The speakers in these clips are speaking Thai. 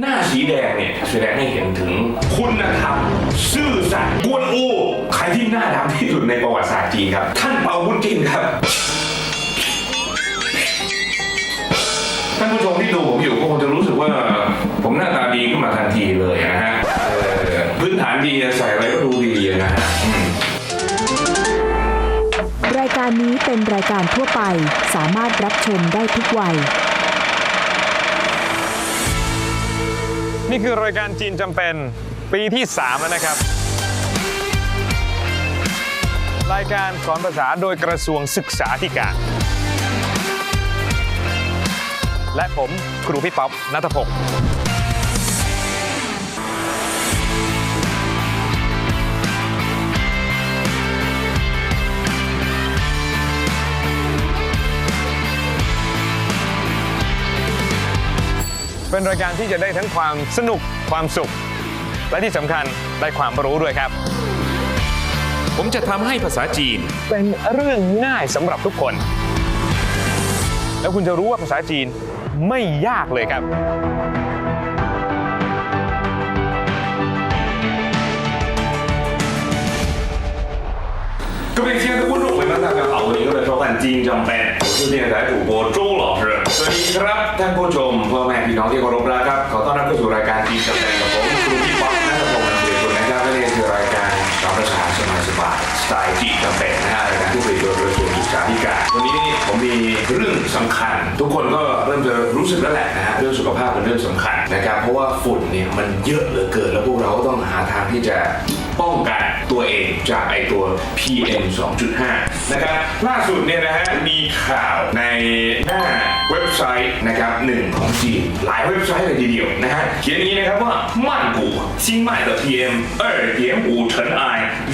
หน้าสีแดงเนี่ยแสดงให้เห็นถึงคุณธรรมซื่อสัตย์กวนอูใครที่หน้าดำที่สุดในประวัติศาสตร์จีนครับ ท่านเปาบุญจินครับท่านผู้ชมที่ดูผมอยู่ก็คงจะรู้สึกว่า ผมหน้าตาดีขึ้นมาทันทีเลยนะฮะพื้นฐานดีใส่อะไรก็ดูดีนะฮะรายการนี้เป็นรายการทั่วไปสามารถรับชมได้ทุกวัย นี่คือรายการจีนจำเป็นปีที่3แล้วนะครับ รายการสอนภาษาโดยกระทรวงศึกษาธิการ และผมครูพี่ป๊อปนัทพงศ์ เป็นรายการที่จะได้ทั้งความสนุกความสุข และที่สำคัญได้ความรู้ด้วยครับ ผมจะทำให้ภาษาจีน เป็นเรื่องง่ายสำหรับทุกคน แล้วคุณจะรู้ว่าภาษาจีนไม่ยากเลยครับ 各位亲爱的观众 朋友们，大家好，欢迎来收看《金正本》，我是电台主播周老师。สวัสดีครับท่านผู้ชมพ่อแม่พี่น้องที่เคารพรักครับ ขอต้อนรับเข้าสู่รายการจีนจำเป็นกับผมครูพี่ป๊อกนัทพงศ์นันเดชกุลนะครับและนี่คือรายการสอนภาษาสบายสบายๆสไตล์จีนจำเป็นนะฮะรายการที่ผลิตโดยกระทรวงศึกษาธิการวันนี้ผมมีเรื่องสำคัญ ทุกคนก็เริ่มจะรู้สึกแล้วแหละนะฮะเรื่องสุขภาพเป็นเรื่องสำคัญนะครับเพราะว่าฝุ่นเนี่ยมันเยอะเหลือเกินแล้วพวกเราก็ต้องหาทางที่จะ ป้องกันตัวเองจากไอตัว PM 2.5 นะครับ ล่าสุดเนี่ยนะฮะ มีข่าวในหน้าเว็บไซต์นะครับหนึ่งของจีน หลายเว็บไซต์เลยทีเดียวนะฮะ เขียนอย่างนี้นะครับว่า曼谷新迈的 PM 2.5尘埃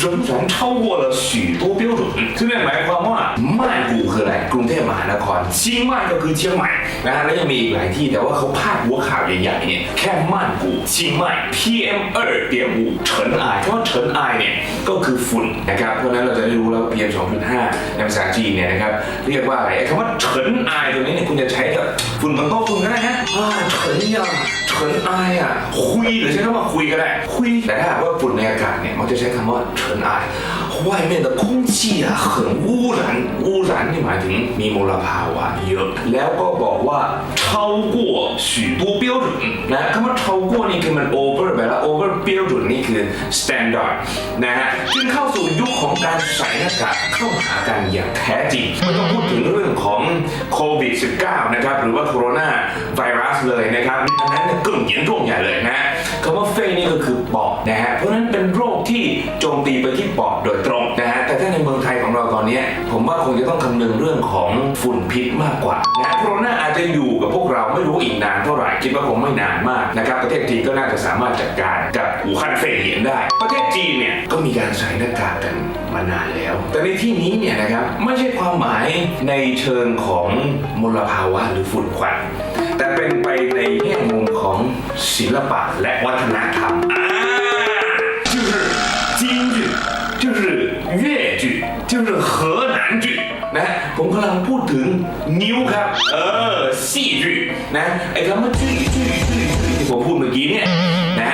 仍然超过了许多标准ซึ่งนั่นหมายความว่า曼谷คืออะไร กรุงเทพมหานครเชียงใหม่ก็คือเชียงใหม่นะฮะ แล้วยังมีอีกหลายที่แต่ว่าเขาพาดหัวข่าวใหญ่ๆเนี่ยแค่曼谷เชียงใหม่ PM 2.5尘埃เพราะ เฉินไอเนี่ยก็คือฝุ่นนะครับเพราะนั้นเราจะได้รู้แล้วว่า PM 2.5ในภาษาจีนเนี่ยนะครับเรียกว่าอะไรคำว่าเฉินไอตัวนี้เนี่ยคุณจะใช้กับฝุ่นบนโต๊ะคุณก็ได้นะอ่าเฉินยาเฉินไออะคุยหรือใช้คำว่าคุยก็ได้คุยแต่ถ้าว่าฝุ่นในอากาศเนี่ยมักจะใช้คำว่าเฉินไอ 外面的空气啊很污染污染นี่หมายถึงมีมลภาวะเยอะ แล้วก็บอกว่า超过许多标准นะคำว่า超过นี่คือมัน over ไปแล้ว over 标准นี่คือ standard นะฮะจึงเข้าสู่ยุคของการใส่หน้ากากเข้าหากันอย่างแท้จริงไม่ต้องพูดถึงเรื่องของโควิด -19 นะครับ หรือว่าโคโรนาไวรัสเลยนะครับอันนั้นเนี่ยกึ่งเหยียนร่วงใหญ่เลยนะคำว่าเฟยนี่ก็คือปอดนะฮะ ะ เพราะนั้นเป็นโรคที่โจมตีไปที่ปอดโดยตรงนะฮะแต่ถ้าในเมืองไทยของเราตอนนี้ผมว่าคงจะต้องคำนึงเรื่องของฝุ่นพิษมากกว่านะโคโรนาอาจจะอยู่กับพวกเราไม่รู้อีกนานเท่าไหร่คิดว่าคงไม่นานมากนะครับประเทศจีนก็น่าจะสามารถจัดการกับอู่ฮั่นเฟยเหียนได้ ประเทศจีนเนี่ยก็มีการใส่หน้ากากกันมานานแล้ว แต่ในที่นี้เนี่ยนะครับไม่ใช่ความหมายในเชิงของมลภาวะหรือฝุ่นควันแต่เป็นไปในแง่มุมของศิลปะและวัฒนธรรม ชื่อเรื่องเหอหนานจื่อนะ ผมกำลังพูดถึงนิ้วครับ เออสี่จื่นะ ไอ้คำว่าจื่อจื่อจื่อจื่ที่ผมพูดเมื่อกี้เนี่ยนะ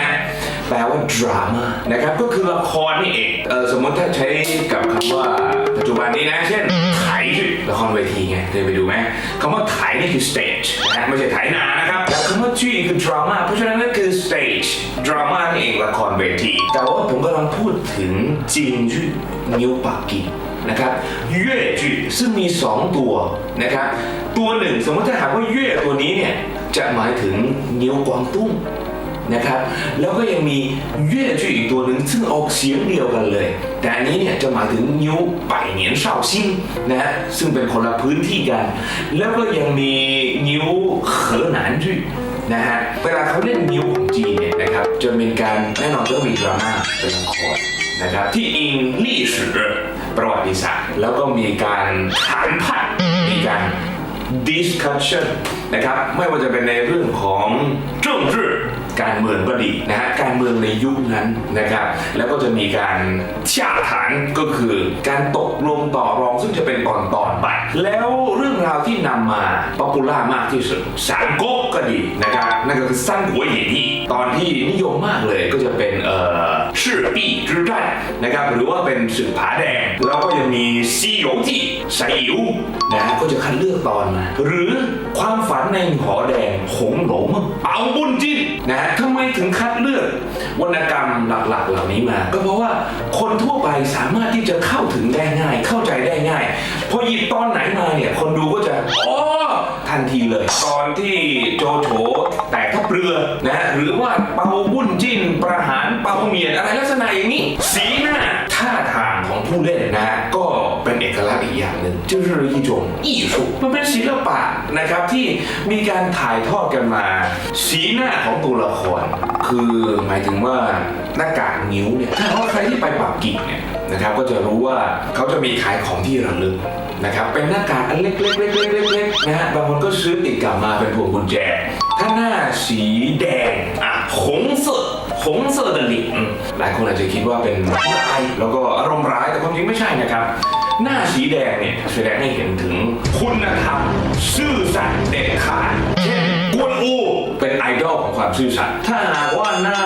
แปลว่าดราม่านะครับ ก็คือละครนี่เองเออสมมติถ้าใช้กับคำว่าปัจจุบันนี้นะ เช่นถ่าถละครเวทีไงเคยไปดูไหมคำว่าถ่ายนี่คือ stage นะไม่ใช่ถ่ไถนานะครับแล้วคำว่าจี้คือดราม่าเพราะฉะนั้นนั่นคือ stage ดราม่านี่เองละครเวที แต่ว่าผมกำลังพูดถึงจีนชื่อนิวปักกิ่ง นะครับเย่จื่ซึ่งมี 2 ตัวนะครับ ตัวหนึ่งสมมติถ้าหากว่าเย่ตัวนี้เนี่ยจะหมายถึงนิ้วกวางตุ้งนะครับ แล้วก็ยังมีเย่จื่อีกตัวหนึ่งซึ่งออกเสียงเดียวกันเลย แต่อันนี้เนี่ยจะหมายถึงนิ้วไปเหนียนเศร้าซิ่งนะฮะซึ่งเป็นคนละพื้นที่กัน แล้วก็ยังมีนิ้วเหอหนานจื่นะฮะเวลาเขาเล่นนิ้วของจีนเนี่ยนะครับจะเป็นการแน่นอนต้องมีดราม่าเป็นละครนะครับที่อิง历史 ประวัติศาสตร์ แล้วก็มีการถามผัดมีการ discussion นะครับ ไม่ว่าจะเป็นในเรื่องของ政治 การเมืองก็ดีนะฮะการเมืองในยุคนั้นนะครับแล้วก็จะมีการชาฐานก็คือการตกลงต่อรองซึ่งจะเป็นตอนตอนไป แล้วเรื่องราวที่นำมาป๊อปปูล่ามากที่สุดสามก๊กก็ดีนะครับนั่นก็คือสร้างหัวเหยนี่ตอนที่นิยมมากเลยก็จะเป็นเอ่อชื่อปี้จื้อได้นะครับหรือว่าเป็นศึกผาแดง แล้วก็ยังมีซีโยจีไซอิ๋วนะฮะก็จะคัดเลือกตอนมาหรือความฝันในหอแดงหงหลงเปาบุญจินนะฮะทำไมถึงคัดเลือกวรรณกรรมหลักๆ เหล่านี้มา ก็เพราะว่าคนทั่วไปสามารถที่จะเข้าถึงได้ง่าย เข้าใจได้ง่ายพอหยิบตอนไหนมาเนี่ย คนดูก็จะอ๋อทันทีเลย ตอนที่โจโฉแตกทัพเรือนะฮะหรือว่าเปาบุญจิ้นประหารเปาเมียนอะไรลักษณะอย่างนี้ สีหน้าท่าทางของผู้เล่นนะฮะ 就是一种艺术มันเป็นศิลปะนะครับที่มีการถ่ายทอดกันมา สีหน้าของตัวละคร คือหมายถึงว่าหน้ากากนิ้วเนี่ยถ้าว่าใครที่ไปปักกิ่งเนี่ยนะครับก็จะรู้ว่าเขาจะมีขายของที่ระลึก นะครับเป็นหน้ากากอันเล็กๆเล็กๆเล็กๆนะฮะบางคนก็ซื้อติดกลับมาเป็นพวงกุญแจ ถ้าหน้าสีแดงอ่ะหงเสือหงเสือ的脸หลายคนอาจจะคิดว่าเป็นร้ายแล้วก็อารมณ์ร้ายแต่ความจริงไม่ใช่นะครับ หน้าสีแดงเนี่ยแสดงให้เห็นถึงคุณธรรมซื่อสัตย์เด็ดขาดเช่นกวนอูเป็นไอดอลของความซื่อสัตย์ถ้าหากว่าหน้า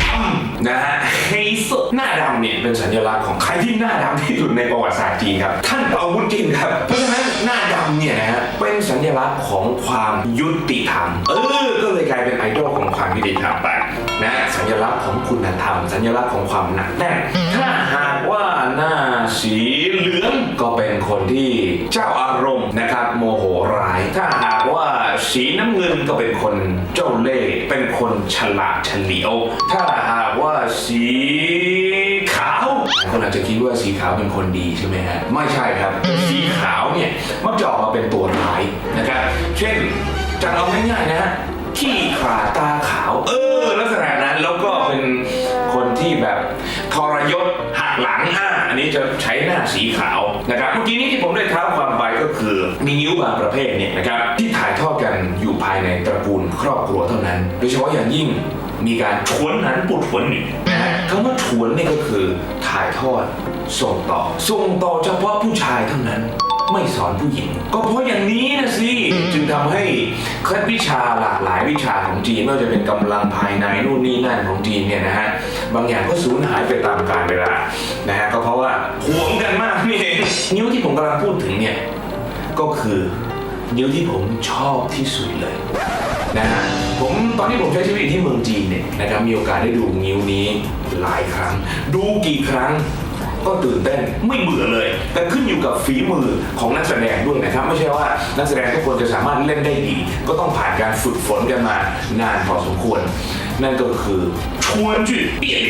ดำนะฮะเฮเซหน้าดำเนี่ยเป็นสัญลักษณ์ของใครที่หน้าดำที่สุดในประวัติศาสตร์จีนครับ ท่านเปาบุญจินครับเพราะฉะนั้นหน้าดำเนี่ยนะฮะเป็นสัญลักษณ์ของความยุติธรรมเออก็เลยกลายเป็นไอดอลของความยุติธรรมไปนะสัญลักษณ์ของคุณธรรม สัญลักษณ์ของความหนักแน่นถ้าหากว่าหน้าสี คนที่เจ้าอารมณ์นะครับ โมโหร้าย ถ้าหากว่าสีน้ำเงินก็เป็นคนเจ้าเล่ห์เป็นคนฉลาดเฉลียว ถ้าหากว่าสีขาวคนอาจจะคิดว่าสีขาวเป็นคนดีใช่ไหมฮะไม่ใช่ครับสีขาวเนี่ยมักจะออกมาเป็นตัวร้ายนะครับเช่นจะเอาง่ายๆนะขี้ขลาตาขาว เออ ลักษณะนั้นแล้วก็เป็นคนที่แบบทรยศหักหลังอะอันนี้จะใช้หน้าสีขาวนะครับเมื่อกี้ มีนิ้วบางประเภทเนี่ยนะครับที่ถ่ายทอดกันอยู่ภายในตระกูลครอบครัวเท่านั้น โดยเฉพาะอย่างยิ่งมีการชวนนั้นปุดชวนนี่นคำว่าชวนนี่ก็คือถ่ายทอดส่งต่อ ส่งต่อเฉพาะผู้ชายเท่านั้นไม่สอนผู้หญิง ก็เพราะอย่างนี้นะสิ จึงทำให้เคล็ดวิชาหลากหลายวิชาของจีนไม่ว่าจะเป็นกำลังภายในนู่นนี่นั่นของจีนเนี่ยนะฮะ บางอย่างก็สูญหายไปตามกาลเวลานะฮะก็เพราะว่าหวงกันมากนี่เองนิ้วที่ผมกำลังพูดถึงเนี่ย ก็คือนิ้วที่ผมชอบที่สุดเลยนะฮะผมตอนที่ผมใช้ชีวิตอยู่ที่เมืองจีนเนี่ยนะครับมีโอกาสได้ดูนิ้วนี้หลายครั้ง ดูกี่ครั้งก็ตื่นเต้นไม่เบื่อเลย แต่ขึ้นอยู่กับฝีมือของนักแสดงด้วยนะครับ ไม่ใช่ว่านักแสดงทุกคนจะสามารถเล่นได้ดี ก็ต้องผ่านการฝึกฝนกันมานานพอสมควร นั่นก็คือชวนจื่เปลี่ยน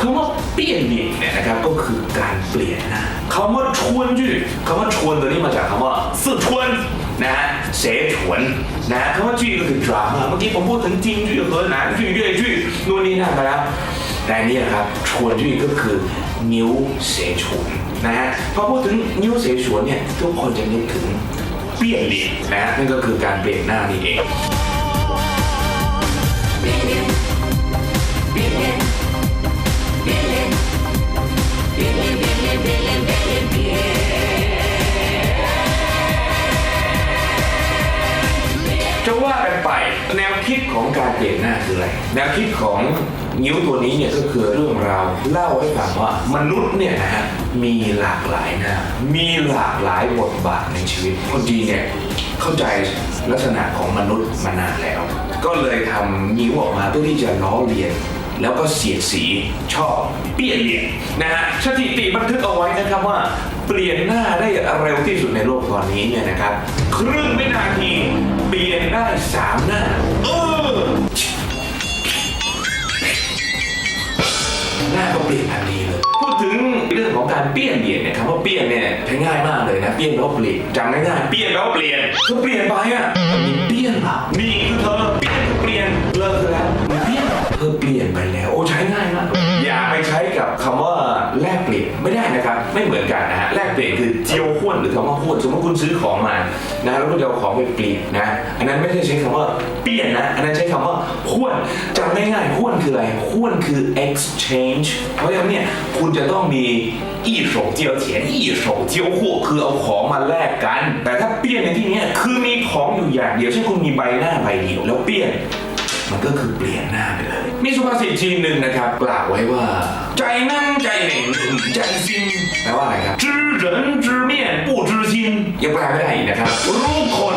คำว่าเปลี่ยนเนี่ยนะครับก็คือการเปลี่ยนนะคำว่าชวนจื่อคำว่าชวนตัวนี้มาจากคำว่าสื่อชวนนะเสฉวนนะคำว่าจื่ก็คือดราม่าเมื่อกี้ผมพูดถึงจีนจื่อเฮิร์นะจื่เรื่อยจื่อนู่นนี่นั่นไปแล้วแต่นี่นะครับชวนจื่ก็คือนิ้วเสฉวนนะฮะพอพูดถึงนิ้วเสฉวนเนี่ยทุกคนจะนึกถึงเปลี่ยนดินะนั่นก็คือการเปลี่ยนหน้านี่เอง Baby. จะว่ากันไปแนวคิดของการเปลี่ยนหน้าคืออะไร แนวคิดของนิ้วตัวนี้เนี่ยก็คือเรื่องราวเล่าให้ฟังว่ามนุษย์เนี่ยนะฮะมีหลากหลายหน้า มีหลากหลายบทบาทในชีวิตคนจีนเนี่ยเข้าใจลักษณะของมนุษย์มานานแล้ว ก็เลยทำนิ้วออกมาเพื่อที่จะล้อเลียน แล้วก็เสียดสีชอบเปลี่ยนเหรียญนะฮะสถิติบันทึกเอาไว้นะครับว่าเปลี่ยนหน้าได้เร็วที่สุดในโลกตอนนี้เนี่ยนะครับ ครึ่งวินาทีเปลี่ยนได้สามหน้าเออหน้าก็เปลี่ยนทันทีเลยพูดถึงเรื่องของการเปลี่ยนเหรียญเนี่ยคำว่าเปลี่ยนเนี่ยใช้ง่ายมากเลยนะเปลี่ยนแปลว่าเปลี่ยนจำง่ายๆเปลี่ยนแปลว่าเปลี่ยนเธอเปลี่ยนไปอะมีเปลี่ยนเปล่านี่คือเธอ ได้นะครับ ไม่เหมือนกันนะฮะแลกเปลี่ยนคือเจียวห้วนหรือคำว่าห้วนสมมติคุณซื้อของมานะแล้วคุณจะเอาของไปเปลี่ยนนะอันนั้นไม่ได้ใช้คำว่าเปลี่ยนนะอันนั้นใช้คำว่าห้วนจำง่ายๆห้วนคืออะไรห้วนคือ exchange เพราะฉะนั้นเนี่ยคุณจะต้องมี一手交钱一手交货คือเอาของมาแลกกัน แต่ถ้าเปลี่ยนในที่เนี้ยคือมีของอยู่อย่างเดียวเช่นคุณมีใบหน้าใบเดียวแล้วเปลี่ยน มันก็คือเปลี่ยนหน้าไปเลย มีสุภาษิตจีนหนึ่งนะครับกล่าวไว้ว่า ใจนั่งใจเหม่งใจซิงแปลว่าอะไรครับจื้อเหรินจื้อเมียนปู่จื้อซินยังแปลไม่ได้นะครับ รู้คน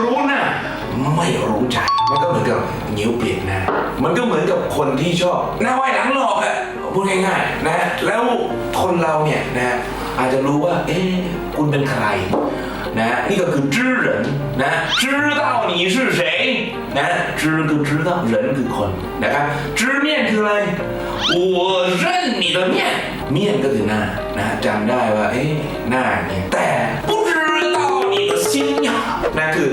รู้หน้าไม่รู้ใจ มันก็เหมือนกับยิ้วเปลี่ยนหน้ามันก็เหมือนกับคนที่ชอบหน้าไหวหลังหลอกอะพูดง่ายๆนะแล้วคนเราเนี่ยนะอาจจะรู้ว่า เอ๊ะคุณเป็นใคร นะนี่ก็คือ知人นะ知道你是谁นะ知คือ知道人คือคนนะครับ知面คืออะไร我认你的面面ก็คือหน้านะจำได้ว่าเอ๊ะหน้าเนี่ยแต่不知道你的心呀นะคือ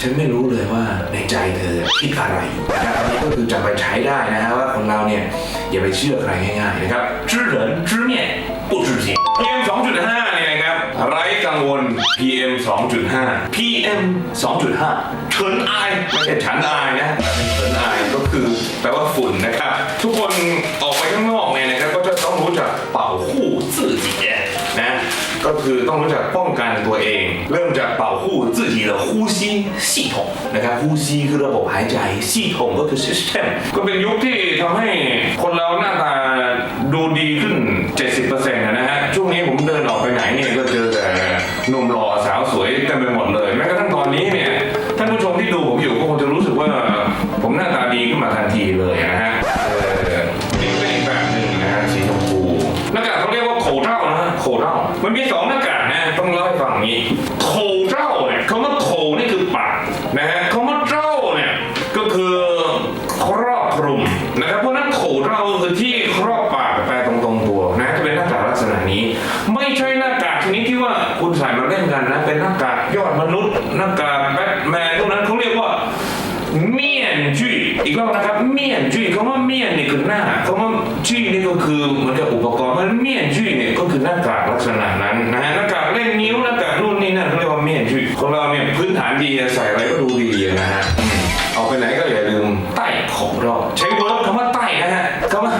ฉันไม่รู้เลยว่าในใจเธอคิดอะไรนะครับอันนี้ก็คือจำไปใช้ได้นะฮะว่าคนเราเนี่ยอย่าไปเชื่อใครง่ายๆนะครับ知人知面不知心 PM 2.5เนี่ยนะครับไร้กั งวล PM 2.5 PM 2.5เฉินอายไม่ใช่ฉันอายนะแต่เป็นเฉินอายก็คือแปลว่าฝุ่นนะครับ ทุกคนออกไปข้างนอกเนี่ยนะครับก็จะต้องรู้จักเป่าคู่自己นะก็คือต้องรู้จักป้องกันตัวเอง เริ่มจากเป่าคู่自己的呼吸系统นะครับ呼吸คือระบบหายใจ系统ก็คือ system ก็เป็นยุคที่ทำให้คนเราหน้าตาดูดีขึ้น 70%นะฮะ ช่วงนี้ผมเดินออกไปไหนเนี่ยก็เจอแต่ หนุ่มหล่อสาวสวยเต็มไปหมดเลยแม้กระทั่งตอนนี้เนี่ยท่านผู้ชมที่ดูผมอยู่ก็คงจะรู้สึกว่าผมหน้าตาดีขึ้นมาทันทีเลยนะฮะเออนี่ก็เป็นอีกแบบหนึ่งนะฮะสีชมพูหน้ากากเขาเรียกว่าโขเจ้านะฮะโขเจ้ามันมีสองหน้ากากนะต้องเล่าให้ฟังอย่างนี้ เมี่ยนจุ้ยคำว่าเมี่ยนนี่คือหน้าคำว่าจุ้ยนี่ก็คือเหมือนกับอุปกรณ์มันเมี่ยนจุ้ยเนี่ยก็คือหน้ากากลักษณะนั้นนะฮะหน้ากากเล่นนิ้วหน้ากากนู่นนี่นั่นเขาเรียกว่าเมี่ยนจุ้ยของเราเนี่ยพื้นฐานดีใส่อะไรก็ดูดีนะฮะเอาไปไหนก็อย่าลืมใต้ของรอบใช้เวิร์บคำว่าใต้นะฮะคำว่า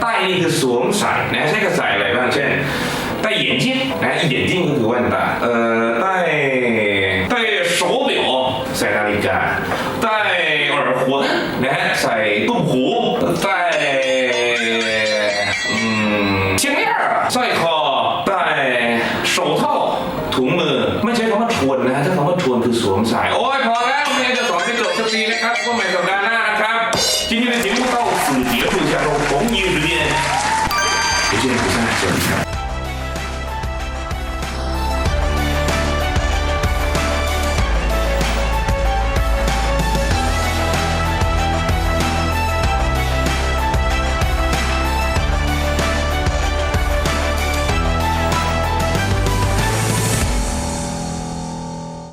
ใต้นี่คือสวมใส่นะใช้กับใส่อะไรบ้างเช่นใต้เหยีนจิ้นะเหยีนจิ้ก็คือแว่นตาเอ่อใต้ 到此结束，下周同一时间不见不散，再见。